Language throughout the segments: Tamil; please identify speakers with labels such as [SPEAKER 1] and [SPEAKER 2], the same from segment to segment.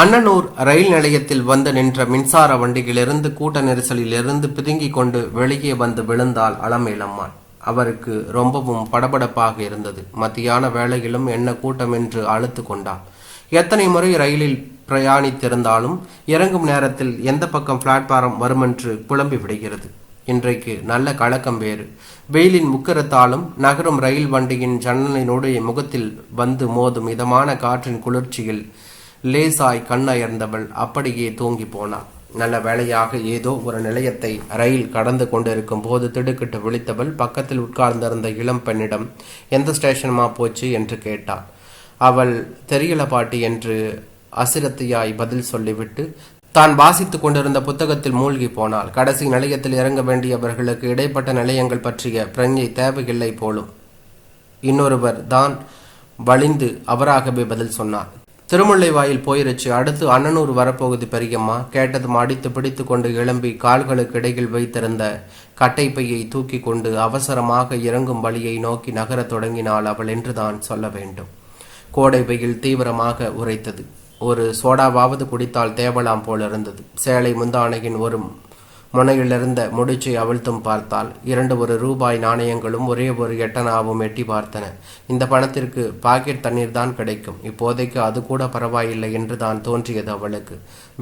[SPEAKER 1] அண்ணனூர் ரயில் நிலையத்தில் வந்து நின்ற மின்சார வண்டியிலிருந்து கூட்ட நெரிசலிலிருந்து பிதுங்கிக் கொண்டு வெளியே வந்து விழுந்தாள் அலமேலம்மாள். அவருக்கு ரொம்பவும் படபடப்பாக இருந்தது. மத்தியான வேளையிலும் என்ன கூட்டம் என்று அழுத்து கொண்டாள். எத்தனை முறை ரயிலில் பிரயாணித்திருந்தாலும் இறங்கும் நேரத்தில் எந்த பக்கம் பிளாட்பாரம் வருமென்று புலம்பி விடுகிறது. இன்றைக்கு நல்ல கலக்கம் வேறு. வெயிலின் முக்கரத்தாலும் நகரும் ரயில் வண்டியின் ஜன்னலினுடைய முகத்தில் வந்து மோதும் இதமான காற்றின் குளிர்ச்சியில் லேசாய் கண்ணயர்ந்தவள் அப்படியே தூங்கி போனாள் நல்ல வேளையாக ஏதோ ஒரு நிலையத்தை ரயில் கடந்து கொண்டிருக்கும் போது திடுக்கிட்டு விழித்தவள் பக்கத்தில் உட்கார்ந்திருந்த இளம் பெண்ணிடம் எந்த ஸ்டேஷனுமா போச்சு? என்று கேட்டாள் அவள் தெரியல பாட்டி என்று அசிரத்தியாய் பதில் சொல்லிவிட்டு தான் வாசித்துக் கொண்டிருந்த புத்தகத்தில் மூழ்கி போனாள். கடைசி நிலையத்தில் இறங்க வேண்டியவர்களுக்கு இடைப்பட்ட நிலையங்கள் பற்றிய பிரஞ்சை தேவையில்லை போலும். இன்னொருவர் தான் வழிந்து அவராகவே பதில் சொன்னார். திருமுல்லை வாயில் போயிருச்சு. அடுத்து அண்ணனூர் வரப்போகுது பெரியம்மா. கேட்டதும் அடித்து பிடித்து கொண்டு எழும்பி கால்களுக்கு இடையில் வைத்திருந்த கட்டைப்பையை தூக்கி கொண்டு அவசரமாக இறங்கும் வழியை நோக்கி நகரத் தொடங்கினாள் அவள் என்றுதான் சொல்ல வேண்டும். கோடை வெயில் தீவிரமாக உரைத்தது ஒரு சோடாவாவது குடித்தால் தேவலாம் போல் இருந்தது. சேலை முந்தானையின் ஒரு முனையிலிருந்த முடிச்சை அவிழ்த்தும் பார்த்தால் இரண்டு ஒரு ரூபாய் நாணயங்களும் ஒரே ஒரு எட்டனாவும் எட்டி பார்த்தன. இந்த பணத்திற்கு பாக்கெட் தண்ணீர் தான் கிடைக்கும். இப்போதைக்கு அது கூட பரவாயில்லை என்று தான் தோன்றியது அவளுக்கு.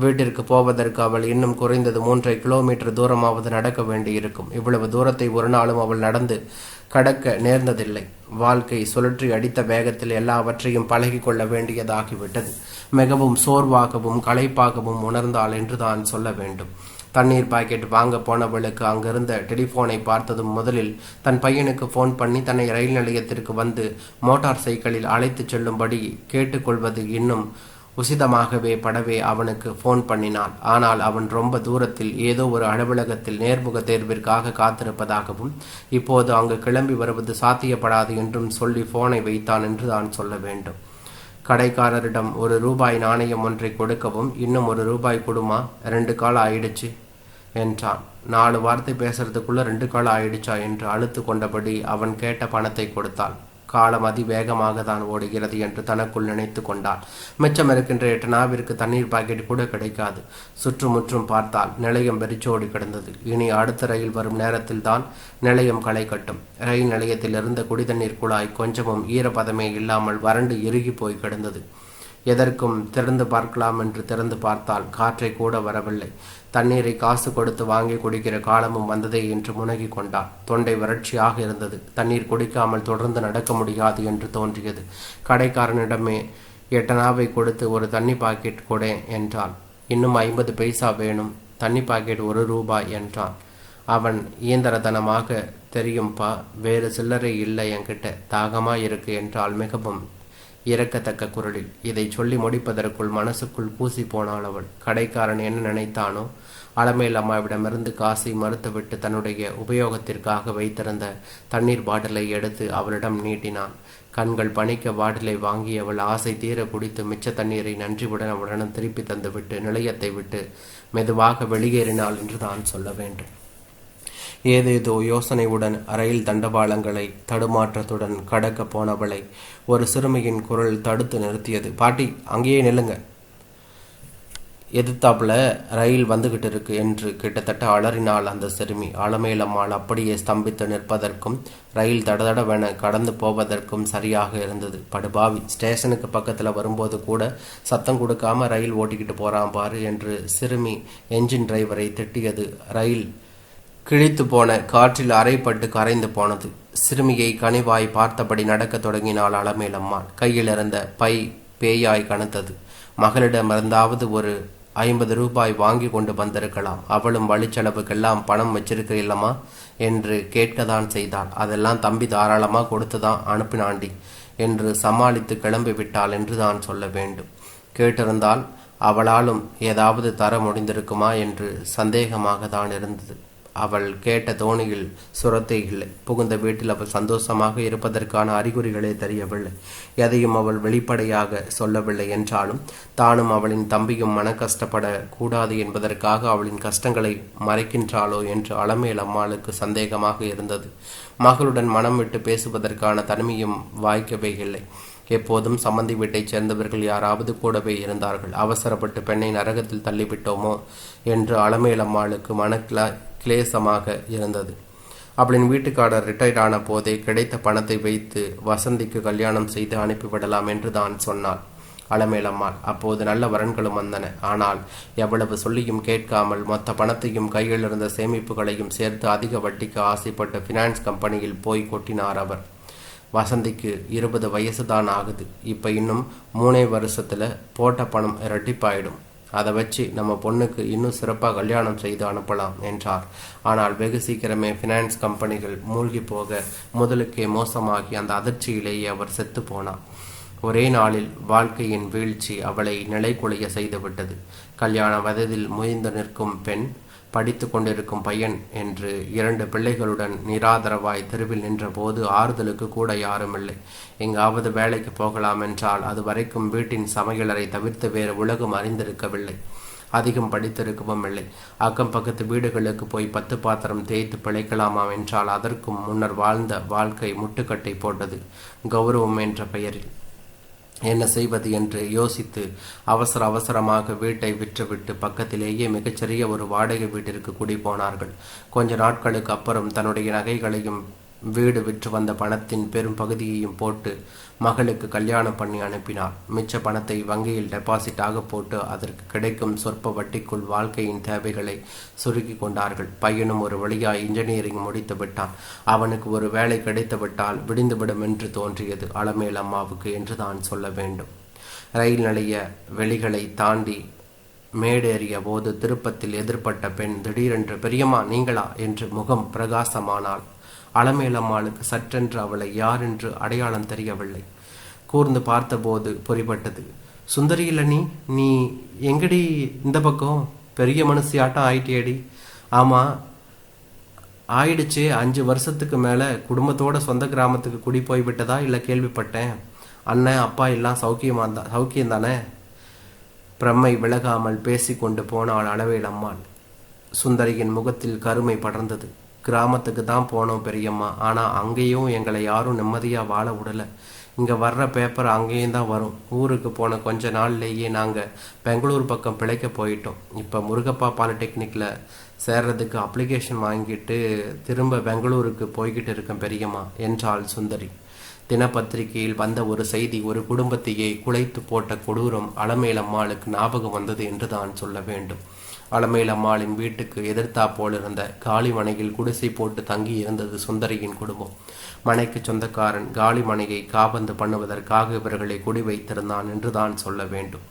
[SPEAKER 1] வீட்டிற்கு போவதற்கு அவள் இன்னும் குறைந்தது மூன்றரை கிலோமீட்டர் தூரமாவது நடக்க வேண்டியிருக்கும். இவ்வளவு தூரத்தை ஒரு நாளும் அவள் நடந்து கடக்க நேர்ந்ததில்லை. வாழ்க்கை சுழற்றி அடித்த வேகத்தில் எல்லாவற்றையும் பழகி கொள்ள வேண்டியதாகிவிட்டது. மிகவும் சோர்வாகவும் களைப்பாகவும் உணர்ந்தாள் என்று தான் சொல்ல வேண்டும். தண்ணீர் பாக்கெட் வாங்க போனவளுக்கு அங்கிருந்த டெலிஃபோனை பார்த்ததும் முதலில் தன் பையனுக்கு ஃபோன் பண்ணி தன்னை ரயில் நிலையத்திற்கு வந்து மோட்டார் சைக்கிளில் அழைத்துச் செல்லும்படி கேட்டுக்கொள்வது இன்னும் உசிதமாகவே படவே அவனுக்கு ஃபோன் பண்ணினான் ஆனால் அவன் ரொம்ப தூரத்தில் ஏதோ ஒரு அலுவலகத்தில் நேர்முக தேர்விற்காக காத்திருப்பதாகவும் இப்போது அங்கு கிளம்பி வருவது சாத்தியப்படாது என்றும் சொல்லி ஃபோனை வைத்தான் என்று தான் சொல்ல வேண்டும். கடைக்காரரிடம் ஒரு ரூபாய் நாணயம் ஒன்றை கொடுக்கவும் இன்னும் ஒரு ரூபாய் கொடுமா? ரெண்டு கால் ஆயிடுச்சு என்றான். நாலு வார்த்தை பேசுறதுக்குள்ள ரெண்டு கால் ஆயிடுச்சா? என்று அழுத்து கொண்டபடி அவன் கேட்ட பணத்தை கொடுத்தாள். காலம் அதிவேகமாக தான் ஓடுகிறது என்று தனக்குள் நினைத்து கொண்டாள். மிச்சம் இருக்கின்ற எட்டனாவிற்கு தண்ணீர் பாக்கெட் கூட கிடைக்காது. சுற்றுமுற்றும் பார்த்தால் நிலையம் வெறிச்சோடி கிடந்தது. இனி அடுத்த ரயில் வரும் நேரத்தில் தான் நிலையம் களை கட்டும். ரயில் நிலையத்தில் இருந்த குடிதண்ணீர் குழாய் கொஞ்சமும் ஈரப்பதமே இல்லாமல் வறண்டு இறுகி போய் கிடந்தது. எதற்கும் திறந்து பார்க்கலாம் என்று திறந்து பார்த்தால் காற்றை கூட வரவில்லை. தண்ணீரை காசு கொடுத்து வாங்கி குடிக்கிற காலமும் வந்ததே என்று முனகி கொண்டான். தொண்டை வறட்சியாக இருந்தது. தண்ணீர் குடிக்காமல் தொடர்ந்து நடக்க முடியாது என்று தோன்றியது. கடைக்காரனிடமே எட்டனாவை கொடுத்து ஒரு தண்ணி பாக்கெட் கொடேன் என்றான். இன்னும் ஐம்பது பைசா வேணும். தண்ணி பாக்கெட் ஒரு ரூபாய் என்றான். அவன் இயந்திரதனமாக தெரியும்பா. வேறு சில்லறை இல்லை என்கிட்ட. தாகமாக இருக்கு என்றால் மிகவும் இறக்கத்தக்க குரலில் இதை சொல்லி முடிப்பதற்குள் மனசுக்குள் பூசி போனாள் அவள். கடைக்காரன் என்ன நினைத்தானோ அலமேல் அம்மாவிடமிருந்து காசை மறுத்துவிட்டு தன்னுடைய உபயோகத்திற்காக வைத்திருந்த தண்ணீர் பாட்டிலை எடுத்து அவளிடம் நீட்டினான். கண்கள் பணிக்க பாட்டிலை வாங்கி அவள் ஆசை தீர குடித்து மிச்ச தண்ணீரை நன்றியுடன் அவளிடம் திருப்பி தந்துவிட்டு நிலையத்தை விட்டு மெதுவாக வெளியேறினாள் என்று தான் சொல்ல வேண்டும். ஏதேதோ யோசனையுடன் ரயில் தண்டவாளங்களை தடுமாற்றத்துடன் கடக்க போனவளை ஒரு சிறுமியின் குரல் தடுத்து நிறுத்தியது. பாட்டி அங்கேயே நில்லுங்க. எதிர்த்தாப்புல ரயில் வந்துகிட்டு இருக்கு என்று கிட்டத்தட்ட அலறினாள் அந்த சிறுமி. ஆலமேலம்மாள் அப்படியே ஸ்தம்பித்து நிற்பதற்கும் ரயில் தடதடவென கடந்து போவதற்கும் சரியாக இருந்தது. படுபாவி ஸ்டேஷனுக்கு பக்கத்தில் வரும்போது கூட சத்தம் கொடுக்காம ரயில் ஓட்டிக்கிட்டு போறான் பாரு என்று சிறுமி என்ஜின் டிரைவரை திட்டியது. ரயில் கிழித்து போன காற்றில் அரைப்பட்டு கரைந்து போனது. சிறுமியை கனிவாய் பார்த்தபடி நடக்கத் தொடங்கினாள் அலமேலம்மாள் கையில் இருந்த பை பேயாய் கனத்தது. மகளிடமிருந்தாவது ஒரு ஐம்பது ரூபாய் வாங்கி கொண்டு வந்திருக்கலாம். அவளும் வழிச்செலவுக்கெல்லாம் பணம் வச்சிருக்கிறீல்லம்மா என்று கேட்கத்தான் செய்தாள். அதெல்லாம் தம்பி தாராளமாக கொடுத்துதான் அனுப்பினாண்டி என்று சமாளித்து கிளம்பி விட்டாள் என்று தான் சொல்ல வேண்டும். கேட்டிருந்தால் அவளாலும் ஏதாவது தர முடிந்திருக்குமா என்று சந்தேகமாக தான் இருந்தது. அவள் கேட்ட தோணியில் சுரத்தை இல்லை புகுந்த வீட்டில் அவள் சந்தோஷமாக இருப்பதற்கான அறிகுறிகளே தெரியவில்லை. எதையும் அவள் வெளிப்படையாக சொல்லவில்லை என்றாலும் தானும் அவளின் தம்பியும் மன கஷ்டப்பட கூடாது என்பதற்காக அவளின் கஷ்டங்களை மறைக்கின்றாளோ என்று அளமேல் அம்மாளுக்கு சந்தேகமாக இருந்தது. மகளுடன் மனம் விட்டு பேசுவதற்கான தனிமையும் வாய்க்கவே இல்லை. எப்போதும் சம்மந்தி வீட்டைச் சேர்ந்தவர்கள் யாராவது கூடவே இருந்தார்கள். அவசரப்பட்டு பெண்ணை நரகத்தில் தள்ளிவிட்டோமோ என்று அலமேலம்மாளுக்கு மன கிளா- கிளேசமாக இருந்தது. அவளின் வீட்டுக்காரர் ரிட்டையர்ட் ஆன போதே கிடைத்த பணத்தை வைத்து வசந்திக்கு கல்யாணம் செய்து அனுப்பிவிடலாம் என்று தான் சொன்னாள். அலமேலம்மாள் அப்போது நல்ல வரன்களும் வந்தன. ஆனால் எவ்வளவு சொல்லியும் கேட்காமல் மொத்த பணத்தையும் கையில் இருந்த சேமிப்புகளையும் சேர்த்து அதிக வட்டிக்கு ஆசைப்பட்ட ஃபினான்ஸ் கம்பெனியில் போய் கொட்டினார் அவர். வசந்திக்கு இருபது வயசு தான் ஆகுது. இப்போ இன்னும் மூணே வருஷத்தில் போட்ட பணம் இரட்டிப்பாயிடும். அதை வச்சு நம்ம பொண்ணுக்கு இன்னும் சிறப்பாக கல்யாணம் செய்து அனுப்பலாம் என்றார். ஆனால் வெகு சீக்கிரமே ஃபினான்ஸ் கம்பெனிகள் மூழ்கி போக முதலுக்கே மோசமாகி அந்த அதிர்ச்சியிலேயே அவர் செத்து போனார். ஒரே நாளில் வாழ்க்கையின் வீழ்ச்சி அவளை நிலைகுலைய செய்துவிட்டது. கல்யாண வயதில் முயந்து நிற்கும் பெண் படித்து கொண்டிருக்கும் பையன் என்று இரண்டு பிள்ளைகளுடன் நிராதரவாய் தெருவில் நின்றபோது ஆறுதலுக்கு கூட யாரும் இல்லை. எங்காவது வேலைக்கு போகலாம் என்றால் அது வரைக்கும் வீட்டின் சமையலரை தவிர்த்து வேறு உலகம் அறிந்திருக்கவில்லை. அதிகம் படித்திருக்கவும் இல்லை. அக்கம் பக்கத்து வீடுகளுக்கு போய் பத்து பாத்திரம் தேய்த்து பிழைக்கலாமா என்றால் அதற்கும் முன்னர் வாழ்ந்த வாழ்க்கை முட்டுக்கட்டை போட்டது. கௌரவம் என்ற பெயரில். என்ன செய்வது என்று யோசித்து அவசர அவசரமாக வீட்டை விற்றுவிட்டு பக்கத்திலேயே மிகச்சிறிய ஒரு வாடகை வீட்டிற்கு குடி போனார்கள் கொஞ்ச நாட்களுக்கு அப்புறம் தன்னுடைய நகைகளையும் வீடு விற்று வந்த பணத்தின் பெரும் பகுதியையும் போட்டு மகளுக்கு கல்யாணம் பண்ணி அனுப்பினார். மிச்ச பணத்தை வங்கியில் டெபாசிட்டாக போட்டு அதற்கு கிடைக்கும் சொற்ப வட்டிக்குள் வாழ்க்கையின் தேவைகளை சுருக்கி கொண்டார்கள். பையனும் ஒரு வழியாய் இன்ஜினியரிங் முடித்து விட்டான். அவனுக்கு ஒரு வேலை கிடைத்து விட்டால் விடிந்துவிடும் என்று தோன்றியது. அலமேல் அம்மாவுக்கு என்று தான் சொல்ல வேண்டும். ரயில் நிலைய வெளிகளை தாண்டி மேடேறிய போது திருப்பத்தில் எதிர்ப்பட்ட பெண் திடீரென்று பெரியம்மா நீங்களா? என்று முகம் பிரகாசமானாள். அலமேலம்மாளுக்கு சற்றென்று அவளை யார் என்று அடையாளம் தெரியவில்லை. கூர்ந்து பார்த்தபோது பொறிப்பட்டது சுந்தரி இல்ல நீ எங்கடி இந்த பக்கம்? பெரிய மனுஷியாட்டம் ஆயிட்டியடி? ஆமா. ஆயிடுச்சு. அஞ்சு வருஷத்துக்கு மேல குடும்பத்தோட சொந்த கிராமத்துக்கு குடி போய் விட்டதா கேள்விப்பட்டேன்? அண்ணன் அப்பா எல்லாம் சௌக்கியமா தான் சௌக்கியம் தானே? பிரம்மை விலகாமல் பேசிக்கொண்டு போனாள் அளவேலம்மாள் சுந்தரியின் முகத்தில் கருமை படர்ந்தது. கிராமத்துக்கு தான் போனோம் பெரியம்மா. ஆனால் அங்கேயும் எங்களை யாரும் நிம்மதியாக வாழ விடல இங்கே வர்ற பேப்பர் அங்கேயும் தான் வரும். ஊருக்கு போன கொஞ்ச நாள்லேயே நாங்கள் பெங்களூர் பக்கம் பிழைக்க போயிட்டோம். இப்போ முருகப்பா பாலிடெக்னிக்ல சேர்றதுக்கு அப்ளிகேஷன் வாங்கிட்டு திரும்ப பெங்களூருக்கு போய்கிட்டு இருக்கேன் பெரியம்மா என்றாள் சுந்தரி. தினப்பத்திரிகையில் வந்த ஒரு செய்தி ஒரு குடும்பத்தையே குலைத்து போட்ட கொடூரம் அலமேலம்மாளுக்கு ஞாபகம் வந்தது என்று தான் சொல்ல வேண்டும். அலமேலம்மாளின் வீட்டுக்கு எதிர்த்தா போல் இருந்த காளிமனையில் குடிசை போட்டு தங்கி இருந்தது சுந்தரியின் குடும்பம். மனைக்கு சொந்தக்காரன் காளிமனையை காபந்து பண்ணுவதற்காக இவர்களை குடி வைத்திருந்தான் என்று தான் சொல்ல வேண்டும்.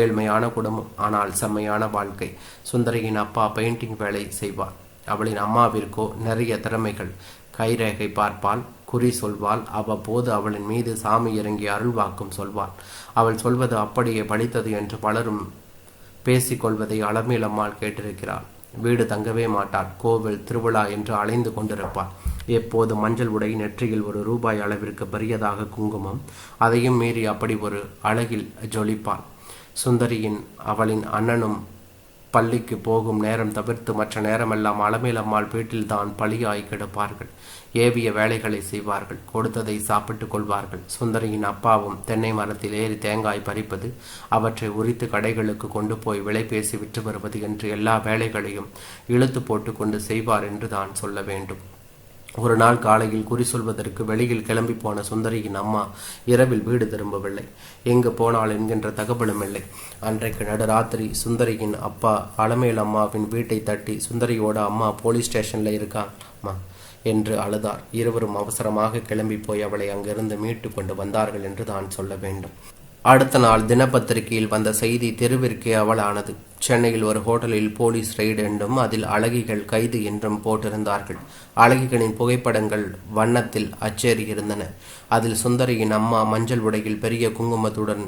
[SPEAKER 1] ஏழ்மையான குடும்பம் ஆனால் செம்மையான வாழ்க்கை. சுந்தரியின் அப்பா பெயிண்டிங் வேலை செய்வார். அவளின் அம்மாவிற்கோ நிறைய திறமைகள். கைரேகை பார்ப்பாள் குறி சொல்வாள் அவ்வப்போது அவளின் மீது சாமி இறங்கி அருள்வாக்கும் சொல்வாள். அவள் சொல்வது அப்படியே பலித்தது என்று பலரும் பேசிக்கொள்வதை அலமேலம்மாள் கேட்டிருக்கிறாள். வீடு தங்கவே மாட்டாள் கோவில் திருவிழா என்று அலைந்து கொண்டிருப்பாள் எப்போது மஞ்சள் உடை நெற்றியில் ஒரு ரூபாய் அளவிற்கு பெரியதாக குங்குமம் அதையும் மீறி அப்படி ஒரு அழகில் ஜொலிப்பாள். சுந்தரியின் அவளின் அண்ணனும் பள்ளிக்கு போகும் நேரம் தவிர்த்து மற்ற நேரமெல்லாம் அலமேலம்மாள் வீட்டில்தான் பழியாய் கிடப்பார்கள். ஏவிய வேலைகளை செய்வார்கள் கொடுத்ததை சாப்பிட்டுக் கொள்வார்கள். சுந்தரியின் அப்பாவும் தென்னை மரத்தில் ஏறி தேங்காய் பறிப்பது அவற்றை உரித்து கடைகளுக்கு கொண்டு போய் விலை பேசி விற்று வருவது என்று எல்லா வேலைகளையும் இழுத்து போட்டுக்கொண்டு செய்வார் என்று தான் சொல்ல வேண்டும். ஒரு நாள் காலையில் குறி சொல்வதற்கு வெளியில் கிளம்பி போன சுந்தரியின் அம்மா இரவில் வீடு திரும்பவில்லை. எங்கு போனாள் என்கின்ற தகவலும் இல்லை. அன்றைக்கு நடுராத்திரி சுந்தரியின் அப்பா அலமேல் அம்மாவின் வீட்டை தட்டி சுந்தரியோட அம்மா போலீஸ் ஸ்டேஷன்ல இருக்காம்மா என்று அழுதார். இருவரும் அவசரமாக கிளம்பி போய் அவளை அங்கிருந்து மீட்டு கொண்டு வந்தார்கள் என்று தான் சொல்ல வேண்டும். அடுத்த நாள் தினப்பத்திரிகையில் வந்த செய்தி தெருவிற்கே அவளானது. சென்னையில் ஒரு ஹோட்டலில் போலீஸ் ரெய்டு என்றும் அதில் அழகிகள் கைது என்றும் போட்டிருந்தார்கள். அழகிகளின் புகைப்படங்கள் வண்ணத்தில் அச்சேறியிருந்தன அதில் சுந்தரியின் அம்மா மஞ்சள் உடையில் பெரிய குங்குமத்துடன்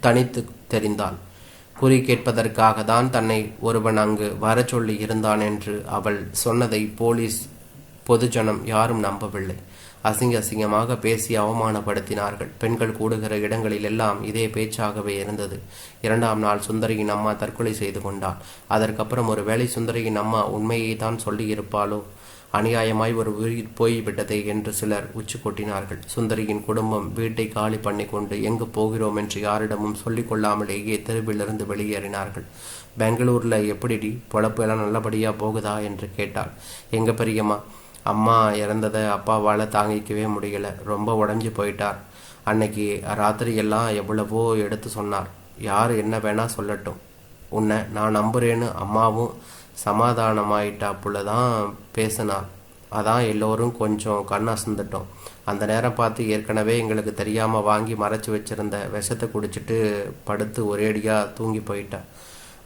[SPEAKER 1] தனித்து தெரிந்தாள். குறி கேட்பதற்காக தான் தன்னை ஒருவன் அங்கு வர சொல்லி இருந்தான் என்று அவள் சொன்னதை போலீஸ் பொதுஜனம் யாரும் நம்பவில்லை. அசிங்க அசிங்கமாக பேசி அவமானப்படுத்தினார்கள். பெண்கள் கூடுகிற இடங்களில் எல்லாம் இதே பேச்சாகவே இருந்தது. இரண்டாம் நாள் சுந்தரியின் அம்மா தற்கொலை செய்து கொண்டாள். அதற்கப்புறம் ஒரு வேளை சுந்தரியின் அம்மா உண்மையை தான் சொல்லியிருப்பாளோ? அநியாயமாய் ஒரு உயிர் போய்விட்டதே என்று சிலர் உச்சி கொட்டினார்கள் சுந்தரியின் குடும்பம் வீட்டை காலி பண்ணி கொண்டு எங்கு போகிறோம் என்று யாரிடமும் சொல்லிக் கொள்ளாமலேயே தெருவிலிருந்து வெளியேறினார்கள். பெங்களூர்ல எப்படிடி? பொழப்பு எல்லாம் நல்லபடியா போகுதா? என்று கேட்டாள். எங்க பெரியம்மா? அம்மா இறந்ததை அப்பாவால் தாங்கிக்கவே முடியல. ரொம்ப உடஞ்சி போயிட்டார். அன்னைக்கு ராத்திரி எல்லாம் எவ்வளவோ எடுத்து சொன்னார். யார் என்ன வேணா சொல்லட்டும். உன்னை நான் நம்புறேன்னு அம்மாவும் சமாதானமாயிட்டாப்புல தான் பேசினார். அதான் எல்லோரும் கொஞ்சம் கண்ணாசந்துட்டோம். அந்த நேரம் பார்த்து ஏற்கனவே எங்களுக்கு தெரியாமல் வாங்கி மறைச்சி வச்சிருந்த விஷத்தை குடிச்சிட்டு படுத்து ஒரேடியாக தூங்கி போயிட்டா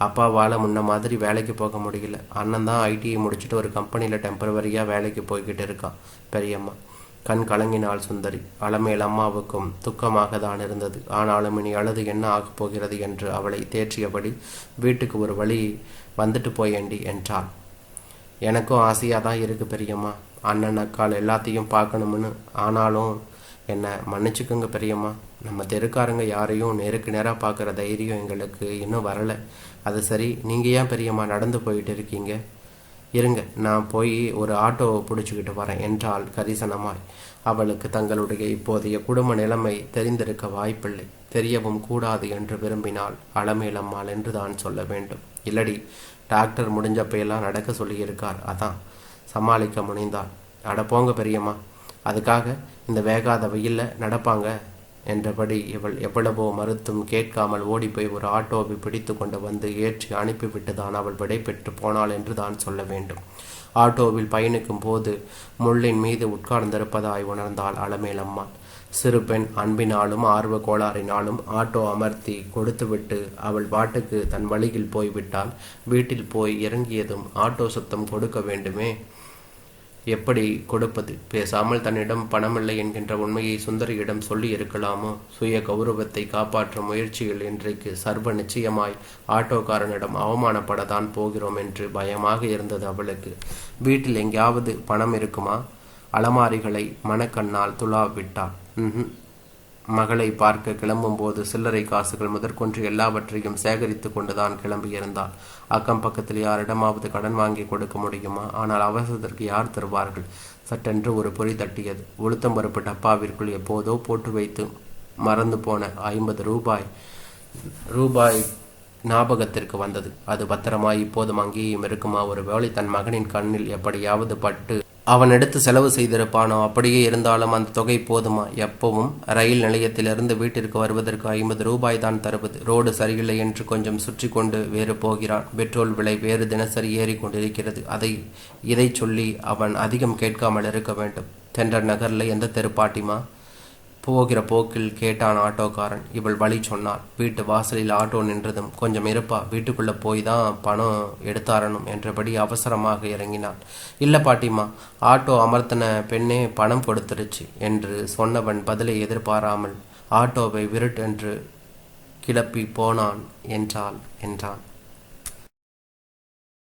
[SPEAKER 1] அப்பாவால் முன்ன மாதிரி வேலைக்கு போக முடியல. அண்ணன் தான் ஐடிஐ முடிச்சுட்டு ஒரு கம்பெனியில் டெம்பரவரியாக வேலைக்கு போய்கிட்டு இருக்கான் பெரியம்மா. கண் கலங்கினாள் சுந்தரி. அலமேல் அம்மாவுக்கும் துக்கமாக தான் இருந்தது. ஆனாலும் இனி அழுது என்ன ஆகப் போகிறது என்று அவளை தேற்றியபடி வீட்டுக்கு ஒரு வழி வந்துட்டு போயேண்டி என்றாள். எனக்கும் ஆசையாக தான் இருக்குது பெரியம்மா. அண்ணன் அக்கால் எல்லாத்தையும் பார்க்கணும்னு. ஆனாலும் என்னை மன்னிச்சுக்கோங்க பெரியம்மா. நம்ம தெருக்காரங்க யாரையும் நேருக்கு நேராக பார்க்குற தைரியம் எங்களுக்கு இன்னும் வரலை. அது சரி நீங்கள் ஏன் பெரியம்மா நடந்து போயிட்டு இருக்கீங்க? இருங்க நான் போய் ஒரு ஆட்டோவை பிடிச்சிக்கிட்டு வரேன் என்றாள் கரிசனமாய். அவளுக்கு தங்களுடைய இப்போதைய குடும்ப நிலைமை தெரிந்திருக்க வாய்ப்பில்லை. தெரியவும் கூடாது என்று விரும்பினால் அளமேலம்மாள் என்று தான் சொல்ல வேண்டும். இல்லடி டாக்டர் முடிஞ்சப்பையெல்லாம் நடக்க சொல்லியிருக்கார். அதான். சமாளிக்க முனைந்தாள். அட போங்க பெரியம்மா. அதுக்காக இந்த வேகாத வெயிலில் நடப்பாங்க என்றபடி இவள் எவ்வளவோ மறுத்தும் கேட்காமல் ஓடிப்போய் ஒரு ஆட்டோவை பிடித்து கொண்டு வந்து ஏற்றி அனுப்பிவிட்டு தான் அவள் விடை பெற்று போனாள் என்று தான் சொல்ல வேண்டும். ஆட்டோவில் பயணிக்கும் போது முள்ளின் மீது உட்கார்ந்திருப்பதாய் உணர்ந்தாள் அலமேலம்மாள். சிறு பெண் அன்பினாலும் ஆர்வ கோளாறினாலும் ஆட்டோ அமர்த்தி கொடுத்துவிட்டு அவள் பாட்டுக்கு தன் வழியில் போய்விட்டால் வீட்டில் போய் இறங்கியதும் ஆட்டோ சுத்தம் கொடுக்க வேண்டுமே எப்படி கொடுப்பது? பேசாமல் தன்னிடம் பணமில்லை என்கின்ற உண்மையை சுந்தரியிடம் சொல்லி இருக்கலாமோ சுய கௌரவத்தை காப்பாற்றும் முயற்சியில் இன்றைக்கு சர்வ நிச்சயமாய் ஆட்டோக்காரனிடம் அவமானப்படத்தான் போகிறோம் என்று பயமாக இருந்தது அவளுக்கு. வீட்டில் எங்கேயாவது பணம் இருக்குமா? அலமாரிகளை மனக்கண்ணால் துளாவிட்டாள். ம் மகளை பார்க்க கிளம்பும்போது சில்லறை காசுகள் முதற்கொன்று எல்லாவற்றையும் சேகரித்து கொண்டுதான் கிளம்பியிருந்தாள் அக்கம் பக்கத்தில் யாரிடமாவது கடன் வாங்கி கொடுக்க முடியுமா? ஆனால் அவசரத்திற்கு யார் தருவார்கள்? சட்டென்று ஒரு பொறி தட்டியது. உளுத்தம் பருப்பு டப்பாவிற்குள் எப்போதோ போட்டு வைத்து மறந்து போன ஐம்பது ரூபாய் ரூபாய் ஞாபகத்திற்கு வந்தது. அது பத்திரமாய் இப்போதும் அங்கேயும் இருக்குமா? ஒரு வேளை தன் மகனின் கண்ணில் எப்படியாவது பட்டு அவன் எடுத்து செலவு செய்திருப்பானோ? அப்படியே இருந்தாலும் அந்த தொகை போதுமா? எப்பவும் ரயில் நிலையத்திலிருந்து வீட்டிற்கு வருவதற்கு ஐம்பது ரூபாய் தான் தருவது. ரோடு சரியில்லை என்று கொஞ்சம் சுற்றி கொண்டு வேறு போகிறான். பெட்ரோல் விலை வேறு தினசரி ஏறி கொண்டிருக்கிறது. அதை இதை சொல்லி அவன் அதிகம் கேட்காமல் இருக்க வேண்டும். தென்றர் நகரில் எந்த தெருப்பாட்டிமா போகிற போக்கில் கேட்டான் ஆட்டோக்காரன். இவள் வழி சொன்னாள். வீட்டு வாசலில் ஆட்டோ நின்றதும் கொஞ்சம் இருப்பா வீட்டுக்குள்ளே போய் தான் பணம் எடுத்தாரணும் என்றபடி அவசரமாக இறங்கினாள். இல்லை பாட்டிம்மா ஆட்டோ அமர்த்தின பெண்ணே பணம் கொடுத்துருச்சு என்று சொன்னவன் பதிலை எதிர்பாராமல் ஆட்டோவை விருட்டென்று கிளப்பி போனான் என்றாள் என்றான்.